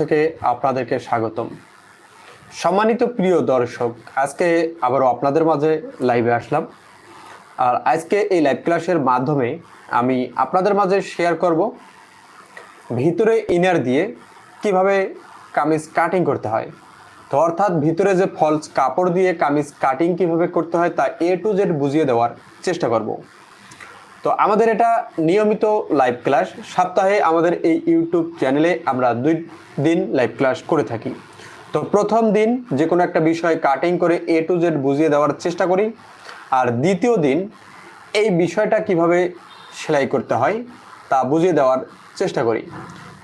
থেকে আপনাদেরকে স্বাগতম। সম্মানিত প্রিয় দর্শক, আজকে আবারও আপনাদের মাঝে লাইভে আসলাম। আর আজকে এই লাইভ ক্লাসের মাধ্যমে আমি আপনাদের মাঝে শেয়ার করব ভিতরে ইনার দিয়ে কীভাবে কামিজ কাটিং করতে হয়। তো অর্থাৎ ভিতরে যে ফলস কাপড় দিয়ে কামিজ কাটিং কীভাবে করতে হয় তা এ টু জেড বুঝিয়ে দেওয়ার চেষ্টা করব। তো আমাদের এটা নিয়মিত লাইভ ক্লাস সপ্তাহে আমাদের এই ইউটিউব চ্যানেলে আমরা দুই দিন লাইভ ক্লাস করে থাকি। তো প্রথম দিন যে কোনো একটা বিষয় কাটিং করে এ টু জেড বুঝিয়ে দেওয়ার চেষ্টা করি। আর দ্বিতীয় দিন এই বিষয়টা কীভাবে সেলাই করতে হয় তা বুঝিয়ে দেওয়ার চেষ্টা করি।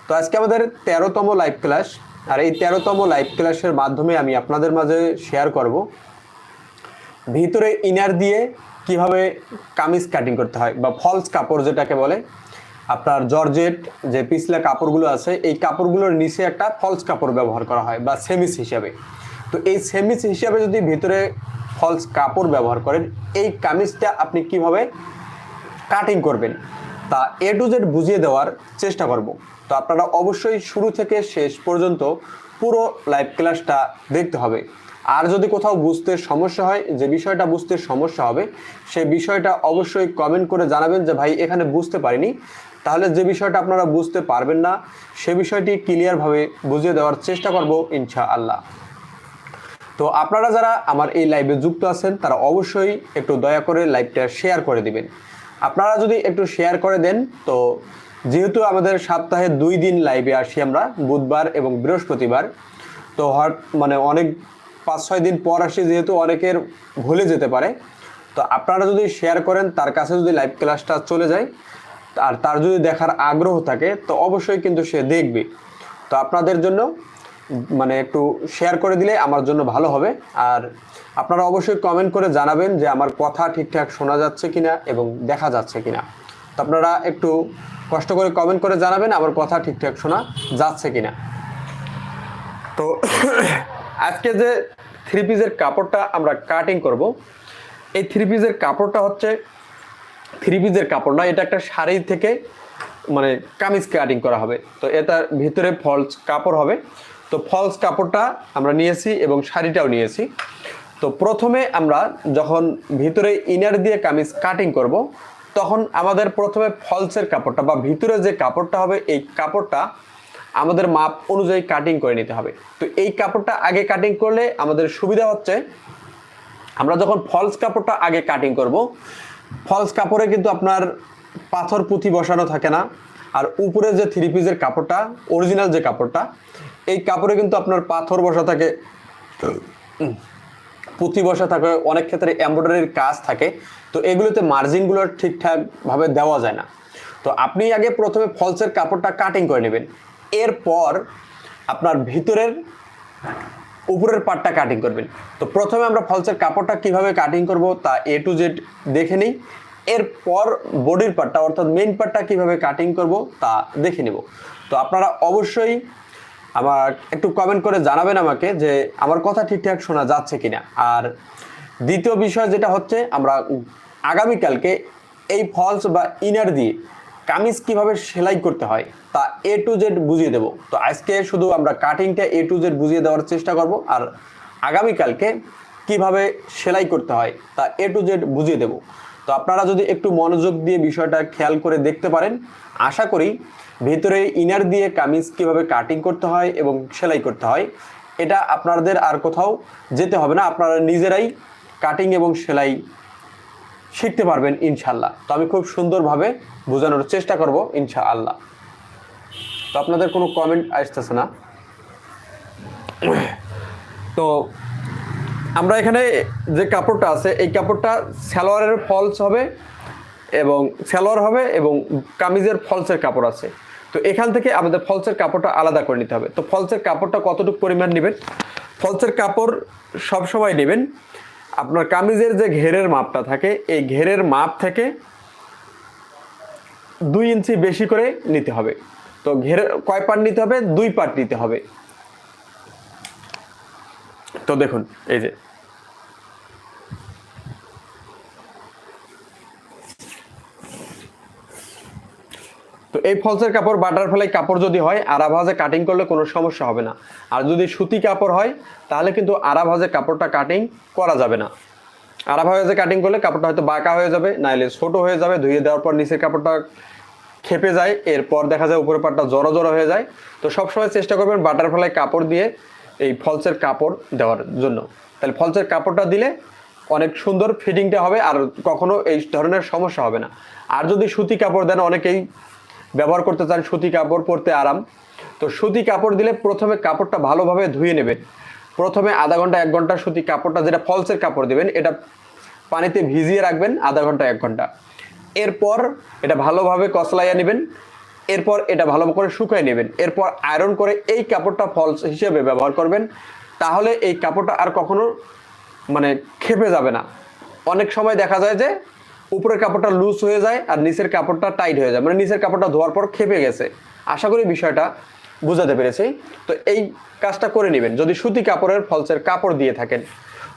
তো আজকে আমাদের তেরোতম লাইভ ক্লাস আর এই তেরোতম লাইভ ক্লাসের মাধ্যমে আমি আপনাদের মাঝে শেয়ার করব। ভিতরে ইনার দিয়ে কীভাবে কামিজ কাটিং করতে হয় বা ফলস কাপড় যেটাকে বলে, আপনার জর্জেট যে পিছলা কাপড়গুলো আছে, এই কাপড়গুলোর নিচে একটা ফলস কাপড় ব্যবহার করা হয় বা সেমিস হিসাবে। তো এই সেমিস হিসাবে যদি ভিতরে ফলস কাপড় ব্যবহার করেন, এই কামিজটা আপনি কীভাবে কাটিং করবেন, তা এ টু জেড বুঝিয়ে দেওয়ার চেষ্টা করব। তো আপনারা অবশ্যই শুরু থেকে শেষ পর্যন্ত পুরো লাইভ ক্লাসটা দেখতে হবে। আর যদি কোথাও বুঝতে সমস্যা হয়, যে বিষয়টা বুঝতে সমস্যা হবে সেই বিষয়টা অবশ্যই কমেন্ট করে জানাবেন যে, ভাই, এখানে বুঝতে পারিনি। তাহলে যে বিষয়টা আপনারা বুঝতে পারবেন না, সে বিষয়টি ক্লিয়ারভাবে বুঝিয়ে দেওয়ার চেষ্টা করব ইনশা আল্লাহ তো আপনারা যারা আমার এই লাইভে যুক্ত আছেন, তারা অবশ্যই একটু দয়া করে লাইভটা শেয়ার করে দিবেন। আপনারা যদি একটু শেয়ার করে দেন, তো যেহেতু আমাদের সপ্তাহে দুই দিন লাইভে আসি আমরা, বুধবার এবং বৃহস্পতিবার, তো মানে অনেক পাঁচ ছয় দিন পর আসি যেহেতু অনেকের ভুলে যেতে পারে। তো আপনারা যদি শেয়ার করেন, তার কাছে যদি লাইভ ক্লাসটা চলে যায়, আর তার যদি দেখার আগ্রহ থাকে, তো অবশ্যই কিন্তু সে দেখবে। তো আপনাদের জন্য মানে একটু শেয়ার করে দিলে আমার জন্য ভালো হবে। আর আপনারা অবশ্যই কমেন্ট করে জানাবেন যে আমার কথা ঠিকঠাক শোনা যাচ্ছে কিনা এবং দেখা যাচ্ছে কিনা। তো আপনারা একটু কষ্ট করে কমেন্ট করে জানাবেন, আমার কথা ঠিকঠাক শোনা যাচ্ছে কিনা। তো আজকে যে থ্রি পিসের কাপড়টা আমরা কাটিং করব। এই থ্রি পিসের কাপড়টা হচ্ছে থ্রি পিসের কাপড় না, এটা একটা শাড়ি থেকে মানে কামিজ কাটিং করা হবে। তো এটার ভিতরে ফলস কাপড় হবে। তো ফলস কাপড়টা আমরা নিয়েছি এবং শাড়িটাও নিয়েছি। তো প্রথমে আমরা যখন ভিতরে ইনার দিয়ে কামিজ কাটিং করব, তখন আমাদের প্রথমে ফলসের কাপড়টা বা ভিতরে যে কাপড়টা হবে, এই কাপড়টা আমাদের মাপ অনুযায়ী কাটিং করে নিতে হবে। তো এই কাপড়টা আগে কাটিং করলে আমাদের সুবিধা হচ্ছে, আমরা যখন ফলস কাপড়টা আগে কাটিং করব ফলস কাপড়ে কিন্তু আপনার পাথর পুঁথি বসানো থাকে না, আর উপরে যে থ্রি পিসের কাপড়টা অরিজিনাল যে কাপড়টা, এই কাপড়ে কিন্তু আপনার পাথর বসা থাকে পুঁথি বসা থাকে, অনেক ক্ষেত্রে এমব্রয়ডারির কাজ থাকে, তো এগুলোতে মার্জিনগুলো ঠিকঠাকভাবে দেওয়া যায় না। তো আপনি আগে প্রথমে ফলসের কাপড়টা কাটিং করে নেবেন। এরপর আপনার ভিতরের উপরের পার্টটা কাটিং করবেন। তো প্রথমে আমরা ফলসের কাপড়টা কীভাবে কাটিং করব তা এ টু জেড দেখে নিই। এরপর বডির পার্টটা অর্থাৎ মেইন পার্টটা কীভাবে কাটিং করব তা দেখে নেব। তো আপনারা অবশ্যই আমার একটু কমেন্ট করে জানাবেন আমাকে যে আমার কথা ঠিকঠাক শোনা যাচ্ছে কিনা। আর দ্বিতীয় বিষয় যেটা হচ্ছে, আমরা আগামীকালকে এই ফলস বা ইনার দিয়ে কামিজ কীভাবে সেলাই করতে হয় তা এ টু জেড বুঝিয়ে দেব। তো আজকে শুধু আমরা কাটিংটা এ টু জেড বুঝিয়ে দেওয়ার চেষ্টা করব আর আগামীকালকে কীভাবে সেলাই করতে হয় তা এ টু জেড বুঝিয়ে দেব। তো আপনারা যদি একটু মনোযোগ দিয়ে বিষয়টা খেয়াল করে দেখতে পারেন, আশা করি ভিতরে ইনার দিয়ে কামিজ কীভাবে কাটিং করতে হয় এবং সেলাই করতে হয়, এটা আপনাদের আর কোথাও যেতে হবে না। আপনারা নিজেরাই কাটিং এবং সেলাই শিখতে পারবেন ইনশাল্লাহ তো আমি খুব সুন্দরভাবে বোঝানোর চেষ্টা করব ইনশাআল্লাহ। তো আপনাদের কোনো কমেন্ট আসতেছে না? তো আমরা এখানে যে কাপড়টা আছে, এই কাপড়টা সালোয়ারের ফলস হবে এবং সালোয়ার হবে এবং কামিজের ফলসের কাপড় আছে। তো এখান থেকে আমাদের ফলসের কাপড়টা আলাদা করে নিতে হবে। তো ফলসের কাপড়টা কতটুকু পরিমাণ নেবেন? ফলসের কাপড় সবসময় নেবেন আপনার কামিজের যে ঘেরের মাপটা থাকে, এই ঘেরের মাপ থেকে দুই ইঞ্চি বেশি করে নিতে হবে। তো ঘেরের কয় পার্ট নিতে হবে? দুই পার্ট নিতে হবে। তো দেখুন, এই যে তো এই ফলসের কাপড়, বাটারফ্লাই কাপড় যদি হয় আড়া ভাজে কাটিং করলে কোনো সমস্যা হবে না। আর যদি সুতি কাপড় হয়, তাহলে কিন্তু আড়া ভাজে কাপড়টা কাটিং করা যাবে না। আড়া ভাজে কাটিং করলে কাপড়টা হয়তো বাঁকা হয়ে যাবে, নাইলে ছোট হয়ে যাবে, ধুয়ে দেওয়ার পর নিচের কাপড়টা খেপে যায়, এরপর দেখা যায় উপরের পাটটা জড়ো জড়ো হয়ে যায়। তো সবসময় চেষ্টা করবেন বাটারফ্লাই কাপড় দিয়ে এই ফলসের কাপড় দেওয়ার জন্য। তাহলে ফলসের কাপড়টা দিলে অনেক সুন্দর ফিটিংটা হবে, আর কখনো এই ধরনের সমস্যা হবে না। আর যদি সুতি কাপড় দেন, অনেকেই ব্যবহার করতে চান সুতি কাপড় পরতে আরাম। তো সুতি কাপড় দিলে প্রথমে কাপড়টা ভালোভাবে ধুয়ে নেবেন প্রথমে আধা ঘণ্টা, এক ঘণ্টা সুতি কাপড়টা যেটা ফলসের কাপড় দেবেন, এটা পানিতে ভিজিয়ে রাখবেন আধা ঘণ্টা, এক ঘণ্টা। এরপর এটা ভালোভাবে কসলাইয়া নেবেন। এরপর এটা ভালো করে শুকায় নেবেন। এরপর আয়রন করে এই কাপড়টা ফলস হিসেবে ব্যবহার করবেন। তাহলে এই কাপড়টা আর কখনো মানে খেপে যাবে না। অনেক সময় দেখা যায় যে উপরের কাপড়টা লুজ হয়ে যায় আর নিচের কাপড়টা টাইট হয়ে যায়। মানে নিচের কাপড়টা ধোয়ার পর খেপে গেছে। আশা করি বিষয়টা বুঝাতে পেরেছি। তো এই কাজটা করে নেবেন। যদি সুতি কাপড়ের ফলসের কাপড় দিয়ে থাকেন।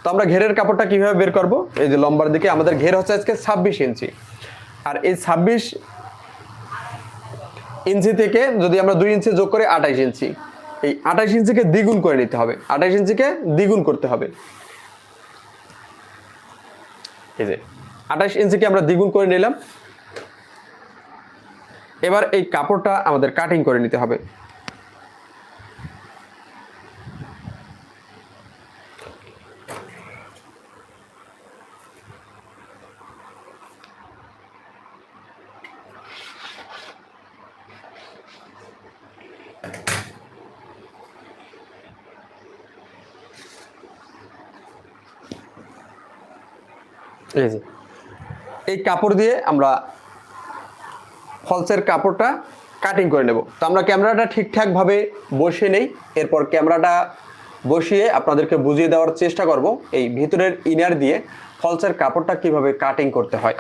তো আমরা ঘেরের কাপড়টা কীভাবে বের করব? এই যে লম্বার দিকে, আমাদের ঘের হচ্ছে আজকে ছাব্বিশ ইঞ্চি। আর এই ছাব্বিশ ইঞ্চি থেকে যদি আমরা দুই ইঞ্চি যোগ করে, আঠাইশ ইঞ্চি। এই আঠাইশ ইঞ্চিকে দ্বিগুণ করে নিতে হবে। আঠাইশ ইঞ্চিকে দ্বিগুণ করতে হবে। এই যে আঠাইশ ইঞ্চিকে আমরা দ্বিগুণ করে নিলাম। এবার এই কাপড়টা আমাদের কাটিং করে নিতে হবে। এই এই কাপড় দিয়ে আমরা ফলসের কাপড়টা কাটিং করে নেব। তো আমরা ক্যামেরাটা ঠিকঠাকভাবে বসিয়ে নেই। এরপর ক্যামেরাটা বসিয়ে আপনাদেরকে বুঝিয়ে দেওয়ার চেষ্টা করব এই ভিতরের ইনার দিয়ে ফলসের কাপড়টা কীভাবে কাটিং করতে হয়।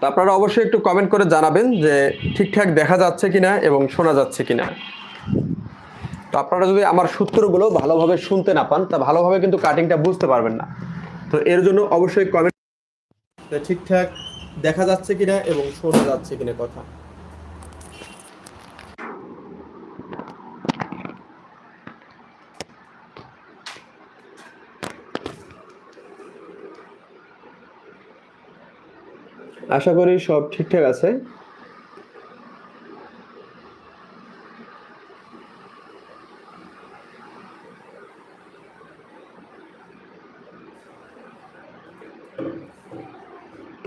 তো আপনারা অবশ্যই একটু কমেন্ট করে জানাবেন যে ঠিকঠাক দেখা যাচ্ছে কিনা এবং শোনা যাচ্ছে কিনা। আপনারা যদি আমার সূত্রগুলো ভালোভাবে শুনতে না পান তা ভালোভাবে কিন্তু কাটিংটা বুঝতে পারবেন না। তো এর জন্য অবশ্যই কমেন্ট ঠিকঠাক দেখা যাচ্ছে কিনা এবং শোনা যাচ্ছে কিনা কথা। আশা করি সব ঠিকঠাক আছে।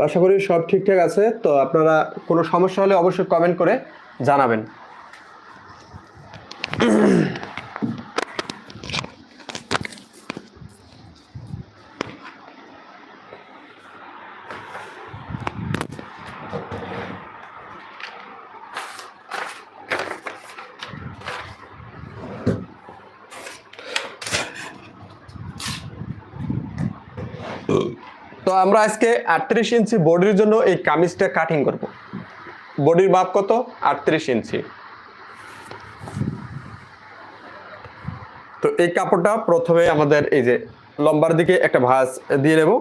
আশা করি সব ঠিকঠাক আছে। তো আপনারা কোনো সমস্যা হলে অবশ্যই কমেন্ট করে জানাবেন। তো আমরা আজকে আটত্রিশ ইঞ্চি বডির জন্য এই কামিজটা কাটিং করব। বডির মাপ কত? আটত্রিশ ইঞ্চি। তো এই কাপড়টা প্রথমে আমাদের এই যে লম্বার দিকে একটা ভাঁজ দিয়ে নেব।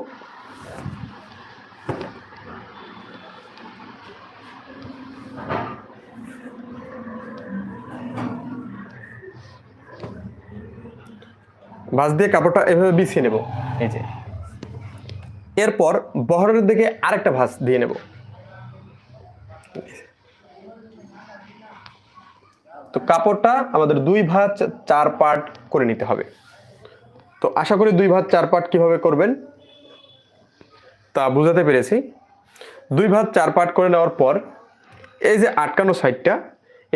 ভাঁজ দিয়ে কাপড়টা এভাবে বিছিয়ে নেব। এই যে। এরপর বহরের দিকে আরেকটা ভাঁজ দিয়ে নেব। তো কাপড়টা আমাদের দুই ভাঁজ চার পার্ট করে নিতে হবে। তো আশা করি দুই ভাঁজ চার পার্ট কীভাবে করবেন তা বুঝাতে পেরেছি। দুই ভাঁজ চার পার্ট করে নেওয়ার পর এই যে আটকানো সাইডটা,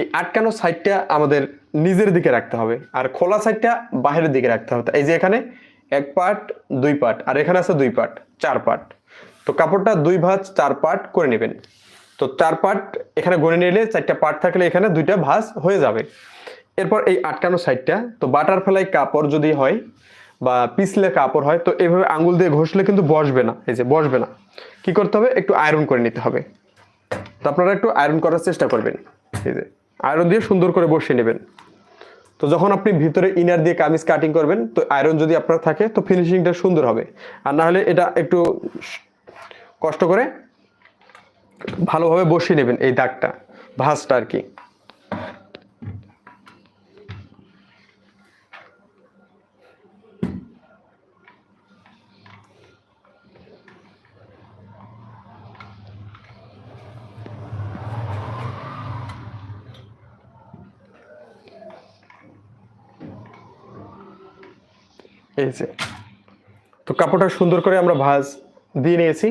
এই আটকানো সাইডটা আমাদের নিজের দিকে রাখতে হবে আর খোলা সাইডটা বাহিরের দিকে রাখতে হবে। এই যে এখানে এক পার্ট, দুই পার্ট, আর এখানে আছে দুই পার্ট, চার পার্ট। তো কাপড়টা দুই ভাঁজ, চার পার্ট করে নেবেন। তো চার পার্ট এখানে গড়ে নিলে চারটা পার্ট থাকলে এখানে দুইটা ভাঁজ হয়ে যাবে। এরপর এই আটকানো সাইডটা, তো বাটারফ্লাই কাপড় যদি হয় বা পিছলে কাপড় হয়, তো এভাবে আঙুল দিয়ে ঘষলে কিন্তু বসবে না, এই যে বসবে না। কি করতে হবে? একটু আয়রন করে নিতে হবে। তো আপনারা একটু আয়রন করার চেষ্টা করবেন। এই যে, আয়রন দিয়ে সুন্দর করে বসিয়ে নেবেন। তো যখন আপনি ভিতরে ইনার দিয়ে কামিজ কাটিং করবেন, তো আয়রন যদি আপনার থাকে, তো ফিনিশিংটা সুন্দর হবে। আর না হলে এটা একটু কষ্ট করে ভালোভাবে বসিয়ে নেবেন এই দাগটা, ভাঁজটা আর কি। এই যে। তো কাপড়টা সুন্দর করে আমরা ভাঁজ দিয়ে নিয়েছি।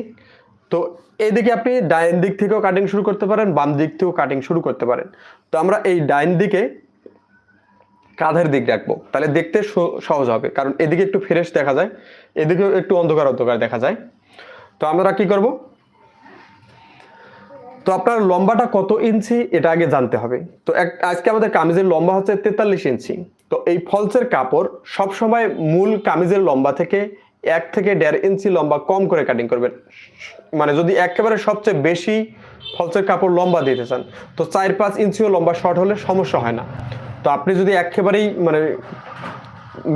তো এইদিকে আপনি ডাইন দিক থেকেও কাটিং শুরু করতে পারেন, বাম দিক থেকেও কাটিং শুরু করতে পারেন। তো আমরা এই ডাইন দিকে কাঁধের দিক রাখব। তাহলে দেখতে সহজ হবে, কারণ এদিকে একটু ফ্রেশ দেখা যায়, এদিকেও একটু অন্ধকার অন্ধকার দেখা যায়। তো আমরা কি করব? তো আপনার লম্বাটা কত ইঞ্চি, এটা আগে জানতে হবে। তো আজকে আমাদের কামিজের লম্বা হচ্ছে তেতাল্লিশ ইঞ্চি। তো এই ফলসের কাপড় সবসময় মূল কামিজের লম্বা থেকে এক থেকে দেড় ইঞ্চি লম্বা কম করে কাটিং করবেন। মানে যদি একেবারে সবচেয়ে বেশি ফলসের কাপড় লম্বা দিতে চান, তো চার পাঁচ ইঞ্চিও লম্বা শর্ট হলে সমস্যা হয় না। তো আপনি যদি একেবারেই মানে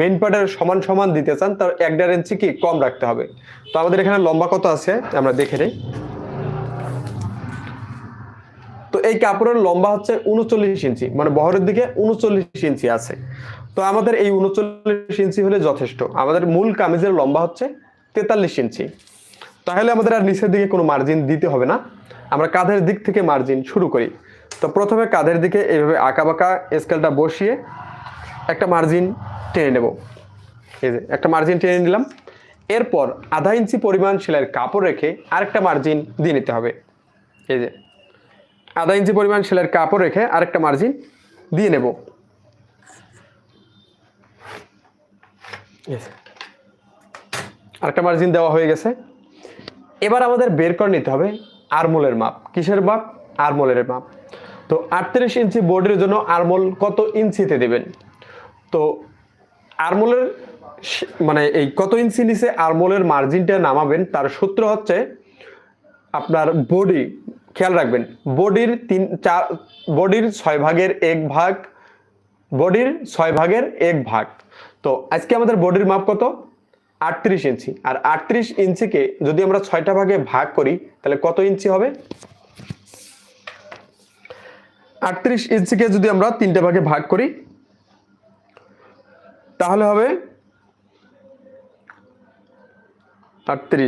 মেন পার্টের সমান সমান দিতে চান, তার এক দেড় ইঞ্চি কি কম রাখতে হবে। তো আমাদের এখানে লম্বা কত আছে? আমরা দেখে নিই। তো এই কাপড়ের লম্বা হচ্ছে উনচল্লিশ ইঞ্চি মানে বহরের দিকে উনচল্লিশ ইঞ্চি আছে। তো আমাদের এই উনচল্লিশ ইঞ্চি হলে যথেষ্ট। আমাদের মূল কামিজের লম্বা হচ্ছে তেতাল্লিশ ইঞ্চি। তাহলে আমাদের আর নিচের দিকে কোনো মার্জিন দিতে হবে না। আমরা কাঁধের দিক থেকে মার্জিন শুরু করি। তো প্রথমে কাঁধের দিকে এইভাবে বাঁকা স্কেলটা বসিয়ে একটা মার্জিন টেনে নেব। এই যে, একটা মার্জিন টেনে নিলাম। এরপর আধা ইঞ্চি পরিমাণ সেলাইয়ের কাপড় রেখে আরেকটা মার্জিন দিয়ে নিতে হবে। এই যে আধা ইঞ্চি পরিমাণ সেলাইয়ের কাপড় রেখে আরেকটা মার্জিন দিয়ে নেব। আরেকটা মার্জিন দেওয়া হয়ে গেছে। এবার আমাদের বের করে নিতে হবে আরমোলের মাপ। কিসের মাপ? আরমোলের মাপ। তো আটত্রিশ ইঞ্চি বোর্ডের জন্য আরমোল কত ইঞ্চিতে দেবেন? তো আরমোলের মানে এই কত ইঞ্চি নিচে আরমোলের মার্জিনটা নামাবেন তার সূত্র হচ্ছে আপনার বডি খেয়াল রাখবেন, বডির তিন, চার, বডির ছয় ভাগের এক ভাগ, বডির ছয় ভাগের এক ভাগ। তো আজকে আমাদের বডির মাপ কত? আটত্রিশ ইঞ্চি। আর আটত্রিশ ইঞ্চিকে যদি আমরা ছয়টা ভাগে ভাগ করি, তাহলে কত ইঞ্চি হবে? আটত্রিশ ইঞ্চিকে যদি আমরা তিনটা ভাগে ভাগ করি, তাহলে হবে আটত্রিশ।